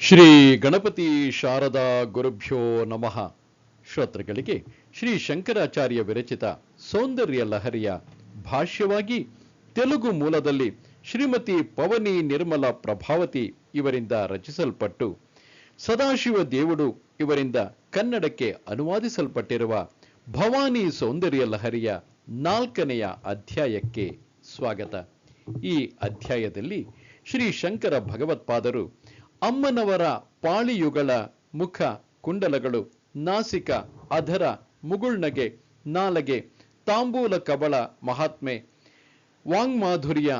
ಶ್ರೀ ಗಣಪತಿ ಶಾರದಾ ಗುರುಭ್ಯೋ ನಮಃ. ಶ್ರೋತೃಗಳಿಗೆ ಶ್ರೀ ಶಂಕರಾಚಾರ್ಯ ವಿರಚಿತ ಸೌಂದರ್ಯ ಲಹರಿಯ ಭಾಷ್ಯವಾಗಿ ತೆಲುಗು ಮೂಲದಲ್ಲಿ ಶ್ರೀಮತಿ ಪವನಿ ನಿರ್ಮಲ ಪ್ರಭಾವತಿ ಇವರಿಂದ ರಚಿಸಲ್ಪಟ್ಟು, ಸದಾಶಿವ ದೇವುಡು ಇವರಿಂದ ಕನ್ನಡಕ್ಕೆ ಅನುವಾದಿಸಲ್ಪಟ್ಟಿರುವ ಭವಾನಿ ಸೌಂದರ್ಯ ಲಹರಿಯ ನಾಲ್ಕನೆಯ ಅಧ್ಯಾಯಕ್ಕೆ ಸ್ವಾಗತ. ಈ ಅಧ್ಯಾಯದಲ್ಲಿ ಶ್ರೀ ಶಂಕರ ಭಗವತ್ಪಾದರು ಅಮ್ಮನವರ ಪಾಳಿಯುಗಳ ಮುಖ ಕುಂಡಲಗಳು, ನಾಸಿಕ ಅಧರ ಮುಗುಳ್ನಗೆ, ನಾಲಗೆ, ತಾಂಬೂಲ ಕಬಳ ಮಹಾತ್ಮೆ, ವಾಂಗ್ಮಾಧುರ್ಯ,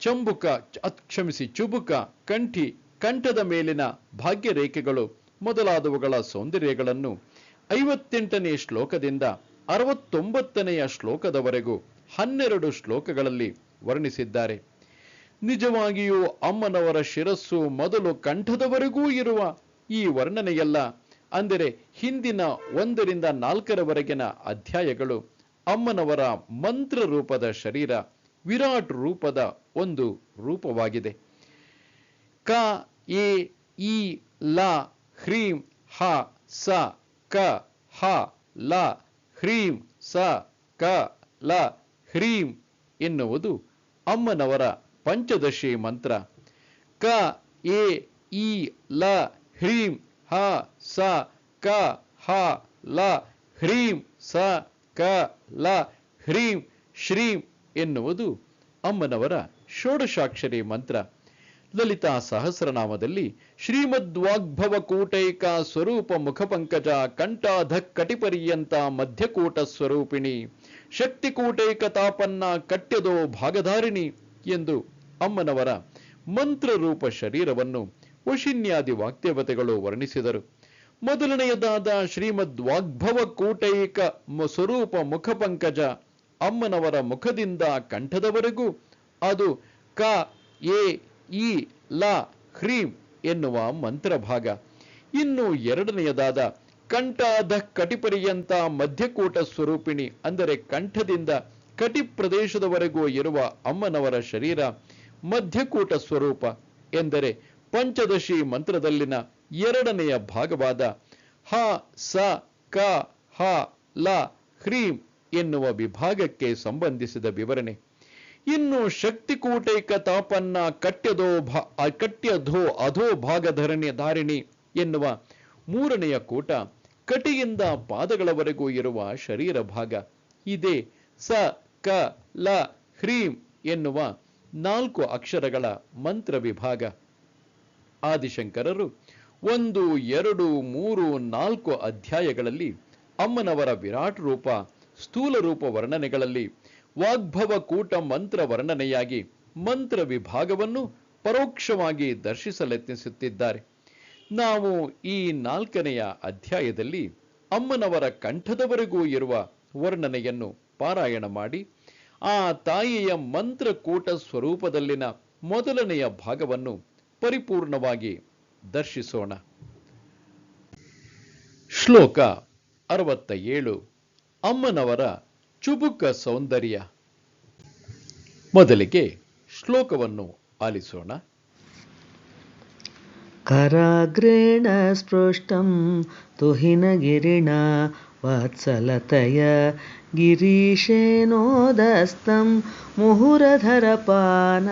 ಚಂಬುಕ ಕ್ಷಮಿಸಿ, ಚುಬುಕ, ಕಂಠಿ, ಕಂಠದ ಮೇಲಿನ ಭಾಗ್ಯ ರೇಖೆಗಳು ಮೊದಲಾದವುಗಳ ಸೌಂದರ್ಯಗಳನ್ನು ಐವತ್ತೆಂಟನೇ ಶ್ಲೋಕದಿಂದ ಅರವತ್ತೊಂಬತ್ತನೆಯ ಶ್ಲೋಕದವರೆಗೂ ಹನ್ನೆರಡು ಶ್ಲೋಕಗಳಲ್ಲಿ ವರ್ಣಿಸಿದ್ದಾರೆ. ನಿಜವಾಗಿಯೂ ಅಮ್ಮನವರ ಶಿರಸ್ಸು ಮೊದಲು ಕಂಠದವರೆಗೂ ಇರುವ ಈ ವರ್ಣನೆಯಲ್ಲ. ಅಂದರೆ ಹಿಂದಿನ ಒಂದರಿಂದ ನಾಲ್ಕರವರೆಗಿನ ಅಧ್ಯಾಯಗಳು ಅಮ್ಮನವರ ಮಂತ್ರ ರೂಪದ ಶರೀರ, ವಿರಾಟ್ ರೂಪದ ಒಂದು ರೂಪವಾಗಿದೆ. ಕ, ಎ, ಇ, ಲ, ಹ್ರೀಂ, ಹ, ಸ, ಕ, ಹ, ಲ, ಹ್ರೀಂ, ಸ, ಕ, ಲ, ಹ್ರೀಂ ಎನ್ನುವುದು ಅಮ್ಮನವರ ಪಂಚದಶಿ ಮಂತ್ರ. ಕ, ಎ, ಇ, ಲ, ಹ್ರೀಂ, ಹ, ಸ, ಕ, ಹ, ಲ, ಹ್ರೀಂ, ಸ, ಕ, ಲ, ಹ್ರೀಂ, ಶ್ರೀಂ ಎನ್ನುವುದು ಅಮ್ಮನವರ ಷೋಡಶಾಕ್ಷರಿ ಮಂತ್ರ. ಲಲಿತಾ ಸಹಸ್ರನಾಮದಲ್ಲಿ ಶ್ರೀಮದ್ವಾಗ್ಭವ ಕೂಟೈಕ ಸ್ವರೂಪ ಮುಖಪಂಕಜ ಕಂಠಾಧ ಕಟಿಪರ್ಯಂತ ಮಧ್ಯಕೂಟ ಸ್ವರೂಪಿಣಿ. ಶಕ್ತಿಕೂಟೈಕ ತಾಪನ್ನ ಕಟ್ಯದೋ ಭಾಗಧಾರಿಣಿ ಎಂದು ಅಮ್ಮನವರ ಮಂತ್ರರೂಪ ಶರೀರವನ್ನು ವಶಿನ್ಯಾದಿ ವಾಗ್ದೇವತೆಗಳು ವರ್ಣಿಸಿದರು. ಮೊದಲನೆಯದಾದ ಶ್ರೀಮದ್ ವಾಗ್ಭವ ಕೂಟೈಕ ಸ್ವರೂಪ ಮುಖಪಂಕಜ ಅಮ್ಮನವರ ಮುಖದಿಂದ ಕಂಠದವರೆಗೂ ಅದು ಕ, ಎ, ಇ, ಲ, ಹ್ರೀಂ ಎನ್ನುವ ಮಂತ್ರ ಭಾಗ ಇನ್ನು ಎರಡನೆಯದಾದ ಕಂಠಾಧ ಕಟಿಪರಿಯಂತ ಮಧ್ಯಕೂಟ ಸ್ವರೂಪಿಣಿ, ಅಂದರೆ ಕಂಠದಿಂದ ಕಟಿ ಪ್ರದೇಶದವರೆಗೂ ಇರುವ ಅಮ್ಮನವರ ಶರೀರ ಮಧ್ಯಕೂಟ ಸ್ವರೂಪ ಎಂದರೆ ಪಂಚದಶಿ ಮಂತ್ರದಲ್ಲಿನ ಎರಡನೆಯ ಭಾಗವಾದ ಹ, ಸ, ಕ, ಹ, ಲ, ಹ್ರೀಂ ಎನ್ನುವ ವಿಭಾಗಕ್ಕೆ ಸಂಬಂಧಿಸಿದ ವಿವರಣೆ. ಇನ್ನು ಶಕ್ತಿಕೂಟೈಕ ತಾಪನ್ನ ಕಟ್ಯದೋ ಭಾ ಕಟ್ಯಧೋ ಅಧೋ ಭಾಗಧರಣಿ ಧಾರಿಣಿ ಎನ್ನುವ ಮೂರನೆಯ ಕೂಟ ಕಟಿಯಿಂದ ಪಾದಗಳವರೆಗೂ ಇರುವ ಶರೀರ ಭಾಗ. ಇದೇ ಸ, ಕ, ಲ, ಹ್ರೀಂ ಎನ್ನುವ ನಾಲ್ಕು ಅಕ್ಷರಗಳ ಮಂತ್ರ ವಿಭಾಗ. ಆದಿಶಂಕರರು ಒಂದು, ಎರಡು, ಮೂರು, ನಾಲ್ಕು ಅಧ್ಯಾಯಗಳಲ್ಲಿ ಅಮ್ಮನವರ ವಿರಾಟ್ ರೂಪ, ಸ್ಥೂಲ ರೂಪ ವರ್ಣನೆಗಳಲ್ಲಿ ವಾಗ್ಭವ ಕೂಟ ಮಂತ್ರ ವರ್ಣನೆಯಾಗಿ ಮಂತ್ರ ವಿಭಾಗವನ್ನು ಪರೋಕ್ಷವಾಗಿ ದರ್ಶಿಸಲೆತ್ನಿಸುತ್ತಿದ್ದಾರೆ. ನಾವು ಈ ನಾಲ್ಕನೆಯ ಅಧ್ಯಾಯದಲ್ಲಿ ಅಮ್ಮನವರ ಕಂಠದವರೆಗೂ ಇರುವ ವರ್ಣನೆಯನ್ನು ಪಾರಾಯಣ ಮಾಡಿ ಆ ತಾಯಿಯ ಮಂತ್ರಕೂಟ ಸ್ವರೂಪದಲ್ಲಿನ ಮೊದಲನೆಯ ಭಾಗವನ್ನು ಪರಿಪೂರ್ಣವಾಗಿ ದರ್ಶಿಸೋಣ. ಶ್ಲೋಕ ಅರವತ್ತ ಏಳು ಅಮ್ಮನವರ ಚುಬುಕ ಸೌಂದರ್ಯ. ಮೊದಲಿಗೆ ಶ್ಲೋಕವನ್ನು ಆಲಿಸೋಣ. ಕರಾಗ್ರೇಣ ಸ್ಪೃಷ್ಟಂ ತುಹಿನ ತುಹಿನಗಿರಿಣ वत्सलतय गिरीशेनोदस्तं मुहुरधरपान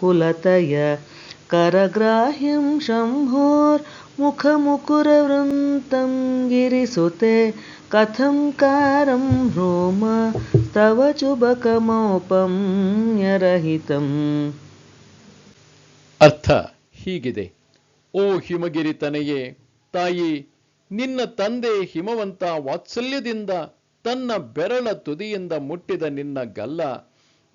कुलतय करग्राह्यं शम्भोर्मुखमुकुरवृन्तं गिरिसुते कथं कारं भ्रूम तव चुबकमौपं न्यरहितम् ಅರ್ಥ ಹೀಗಿದೆ ಓ ಹಿಮಗಿರಿ ತನೆಯೇ ತಾಯಿ ನಿನ್ನ ತಂದೆ ಹಿಮವಂತ ವಾತ್ಸಲ್ಯದಿಂದ ತನ್ನ ಬೆರಳ ತುದಿಯಿಂದ ಮುಟ್ಟಿದ ನಿನ್ನ ಗಲ್ಲ,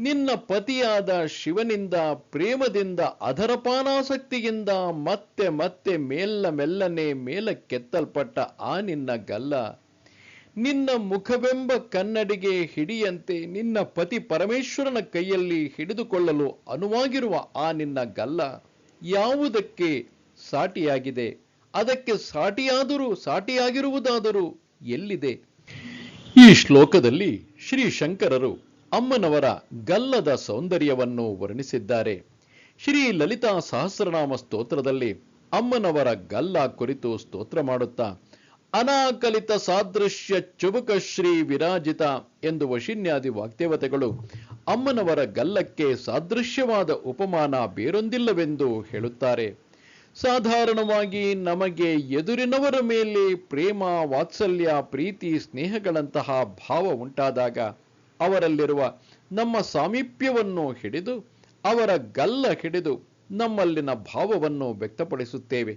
ನಿನ್ನ ಪತಿಯಾದ ಶಿವನಿಂದ ಪ್ರೇಮದಿಂದ ಅಧರಪಾನಾಸಕ್ತಿಯಿಂದ ಮತ್ತೆ ಮತ್ತೆ ಮೇಲ್ಲ ಮೆಲ್ಲನೆ ಮೇಲಕ್ಕೆತ್ತಲ್ಪಟ್ಟ ಆ ನಿನ್ನ ಗಲ್ಲ. ನಿನ್ನ ಮುಖವೆಂಬ ಕನ್ನಡಿಗೆ ಹಿಡಿಯಂತೆ ನಿನ್ನ ಪತಿ ಪರಮೇಶ್ವರನ ಕೈಯಲ್ಲಿ ಹಿಡಿದುಕೊಳ್ಳಲು ಅನುವಾಗಿರುವ ಆ ನಿನ್ನ ಗಲ್ಲ ಯಾವುದಕ್ಕೆ ಸಾಟಿಯಾಗಿದೆ? ಅದಕ್ಕೆ ಸಾಟಿಯಾದರೂ ಸಾಟಿಯಾಗಿರುವುದಾದರೂ ಎಲ್ಲಿದೆ? ಈ ಶ್ಲೋಕದಲ್ಲಿ ಶ್ರೀ ಶಂಕರರು ಅಮ್ಮನವರ ಗಲ್ಲದ ಸೌಂದರ್ಯವನ್ನು ವರ್ಣಿಸಿದ್ದಾರೆ. ಶ್ರೀ ಲಲಿತಾ ಸಹಸ್ರನಾಮ ಸ್ತೋತ್ರದಲ್ಲಿ ಅಮ್ಮನವರ ಗಲ್ಲ ಕುರಿತು ಸ್ತೋತ್ರ ಮಾಡುತ್ತಾ, ಅನಾಕಲಿತ ಸಾದೃಶ್ಯ ಚುಬುಕ ಶ್ರೀ ವಿರಾಜಿತ ಎಂದು ವಶಿನ್ಯಾದಿ ವಾಗ್ದೇವತೆಗಳು ಅಮ್ಮನವರ ಗಲ್ಲಕ್ಕೆ ಸಾದೃಶ್ಯವಾದ ಉಪಮಾನ ಬೇರೊಂದಿಲ್ಲವೆಂದು ಹೇಳುತ್ತಾರೆ. ಸಾಧಾರಣವಾಗಿ ನಮಗೆ ಎದುರಿನವರ ಮೇಲೆ ಪ್ರೇಮ, ವಾತ್ಸಲ್ಯ, ಪ್ರೀತಿ, ಸ್ನೇಹಗಳಂತಹ ಭಾವ ಉಂಟಾದಾಗ ಅವರಲ್ಲಿರುವ ನಮ್ಮ ಸಾಮೀಪ್ಯವನ್ನು ಹಿಡಿದು, ಅವರ ಗಲ್ಲ ಹಿಡಿದು ನಮ್ಮಲ್ಲಿನ ಭಾವವನ್ನು ವ್ಯಕ್ತಪಡಿಸುತ್ತೇವೆ.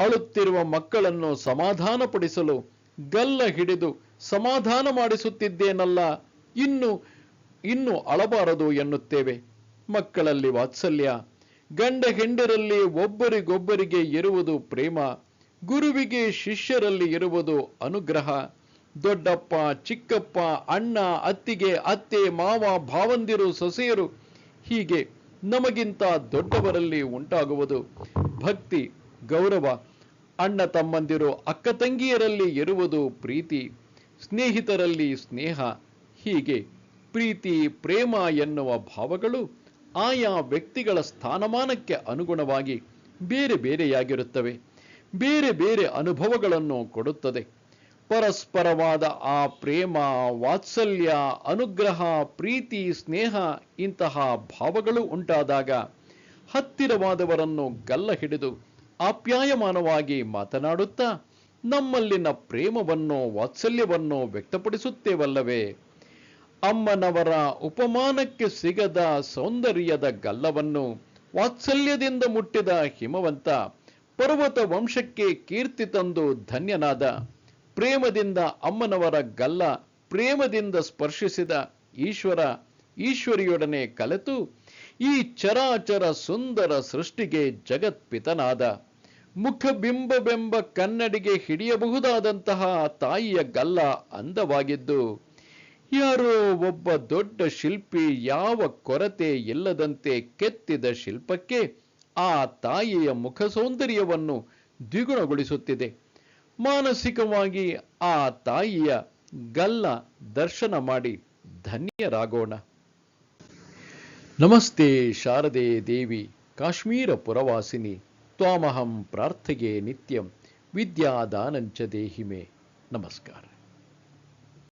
ಅಳುತ್ತಿರುವ ಮಕ್ಕಳನ್ನು ಸಮಾಧಾನಪಡಿಸಲು ಗಲ್ಲ ಹಿಡಿದು ಸಮಾಧಾನ ಮಾಡಿಸುತ್ತಿದ್ದೇನಲ್ಲ, ಇನ್ನು ಇನ್ನು ಅಳಬಾರದು ಎನ್ನುತ್ತೇವೆ. ಮಕ್ಕಳಲ್ಲಿ ವಾತ್ಸಲ್ಯ ಗಂಡ ಹೆಂಡರಲ್ಲಿ ಒಬ್ಬರಿಗೊಬ್ಬರಿಗೆ ಇರುವುದು ಪ್ರೇಮ, ಗುರುವಿಗೆ ಶಿಷ್ಯರಲ್ಲಿ ಇರುವುದು ಅನುಗ್ರಹ. ದೊಡ್ಡಪ್ಪ, ಚಿಕ್ಕಪ್ಪ, ಅಣ್ಣ, ಅತ್ತಿಗೆ, ಅತ್ತೆ, ಮಾವ, ಭಾವಂದಿರು, ಸೊಸೆಯರು ಹೀಗೆ ನಮಗಿಂತ ದೊಡ್ಡವರಲ್ಲಿ ಉಂಟಾಗುವುದು. ಭಕ್ತಿ, ಗೌರವ, ಅಣ್ಣ ತಮ್ಮಂದಿರು, ಅಕ್ಕ ತಂಗಿಯರಲ್ಲಿ ಇರುವುದು ಪ್ರೀತಿ, ಸ್ನೇಹಿತರಲ್ಲಿ ಸ್ನೇಹ. ಹೀಗೆ ಪ್ರೀತಿ, ಪ್ರೇಮ ಎನ್ನುವ ಭಾವಗಳು ಆಯಾ ವ್ಯಕ್ತಿಗಳ ಸ್ಥಾನಮಾನಕ್ಕೆ ಅನುಗುಣವಾಗಿ ಬೇರೆ ಬೇರೆಯಾಗಿರುತ್ತವೆ. ಬೇರೆ ಬೇರೆ ಅನುಭವಗಳನ್ನು ಕೊಡುತ್ತದೆ. ಪರಸ್ಪರವಾದ ಆ ಪ್ರೇಮ, ವಾತ್ಸಲ್ಯ, ಅನುಗ್ರಹ, ಪ್ರೀತಿ, ಸ್ನೇಹ ಇಂತಹ ಭಾವಗಳು ಉಂಟಾದಾಗ ಹತ್ತಿರವಾದವರನ್ನು ಗಲ್ಲ ಹಿಡಿದು ಆಪ್ಯಾಯಮಾನವಾಗಿ ಮಾತನಾಡುತ್ತಾ ನಮ್ಮಲ್ಲಿನ ಪ್ರೇಮವನ್ನು ವಾತ್ಸಲ್ಯವನ್ನು ವ್ಯಕ್ತಪಡಿಸುತ್ತೇವಲ್ಲವೇ? ಅಮ್ಮನವರ ಉಪಮಾನಕ್ಕೆ ಸಿಗದ ಸೌಂದರ್ಯದ ಗಲ್ಲವನ್ನು ವಾತ್ಸಲ್ಯದಿಂದ ಮುಟ್ಟಿದ ಹಿಮವಂತ ಪರ್ವತ ವಂಶಕ್ಕೆ ಕೀರ್ತಿ ತಂದು ಧನ್ಯನಾದ. ಪ್ರೇಮದಿಂದ ಅಮ್ಮನವರ ಗಲ್ಲ ಪ್ರೇಮದಿಂದ ಸ್ಪರ್ಶಿಸಿದ ಈಶ್ವರ ಈಶ್ವರಿಯೊಡನೆ ಕಲೆತು ಈ ಚರಾಚರ ಸುಂದರ ಸೃಷ್ಟಿಗೆ ಜಗತ್ಪಿತನಾದ. ಮುಖಬಿಂಬವೆಂಬ ಕನ್ನಡಿಗೆ ಹಿಡಿಯಬಹುದಾದಂತಹ ತಾಯಿಯ ಗಲ್ಲ ಅಂದವಾಗಿದ್ದು ಯಾರೋ ಒಬ್ಬ ದೊಡ್ಡ ಶಿಲ್ಪಿ ಯಾವ ಕೊರತೆ ಇಲ್ಲದಂತೆ ಕೆತ್ತಿದ ಶಿಲ್ಪಕ್ಕೆ ಆ ತಾಯಿಯ ಮುಖ ಸೌಂದರ್ಯವನ್ನು ದ್ವಿಗುಣಗೊಳಿಸುತ್ತಿದೆ. ಮಾನಸಿಕವಾಗಿ ಆ ತಾಯಿಯ ಗಲ್ಲ ದರ್ಶನ ಮಾಡಿ ಧನ್ಯರಾಗೋಣ. ನಮಸ್ತೆ ಶಾರದೆ ದೇವಿ, ಕಾಶ್ಮೀರ ಪುರವಾಸಿನಿ, ತ್ವಾಮಹಂ ಪ್ರಾರ್ಥಗೆ ನಿತ್ಯಂ, ವಿದ್ಯಾದಾನಂಚ ದೇಹಿಮೆ. ನಮಸ್ಕಾರ.